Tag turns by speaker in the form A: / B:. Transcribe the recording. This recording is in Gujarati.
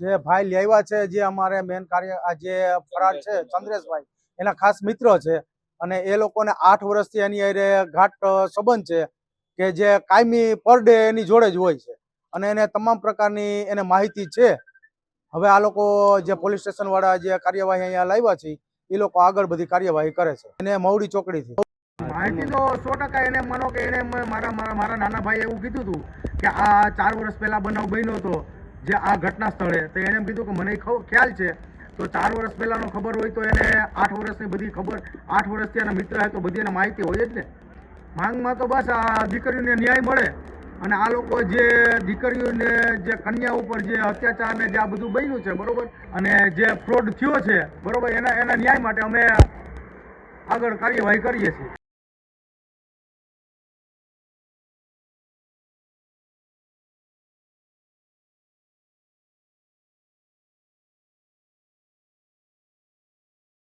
A: જે ભાઈ લેવા છે, જે અમારે મેન કાર્ય જે ફરાર છે, ચંદ્રેશભાઈ, એના ખાસ મિત્ર છે. અને એ લોકોને આઠ વર્ષથી એની અરે ઘાટ સંબંધ છે કે જે કાયમી પર ડે એની જોડે જ હોય છે. અને એને તમામ પ્રકારની એને માહિતી છે. હવે આ લોકો જે પોલીસ સ્ટેશન વાળા જે કાર્યવાહી અહીંયા લાવ્યા છે, એ લોકો આગળ બધી કાર્યવાહી કરે છે. એને મવડી ચોકડીથી.
B: માહિતી તો સો ટકા એને માનો કે એને મારા મારા નાના ભાઈ એવું કીધું હતું કે આ ચાર વર્ષ પહેલા બનાવ બન્યો હતો. જે આ ઘટના સ્થળે તો એને એમ કીધું કે મને ખ્યાલ છે. તો ચાર વર્ષ પહેલાંનો ખબર હોય તો એને આઠ વર્ષની બધી ખબર, આઠ વર્ષથી એના મિત્ર હોય તો બધી એને માહિતી હોય જ ને. માંગમાં તો બસ આ દીકરીઓને ન્યાય મળે. અને આ લોકો જે દીકરીઓને જે કન્યા ઉપર જે અત્યાચાર ને જે આ બધું બન્યું છે, બરોબર? અને જે ફ્રોડ થયો છે, બરોબર? એના એના ન્યાય માટે અમે આગળ કાર્યવાહી કરીએ છીએ.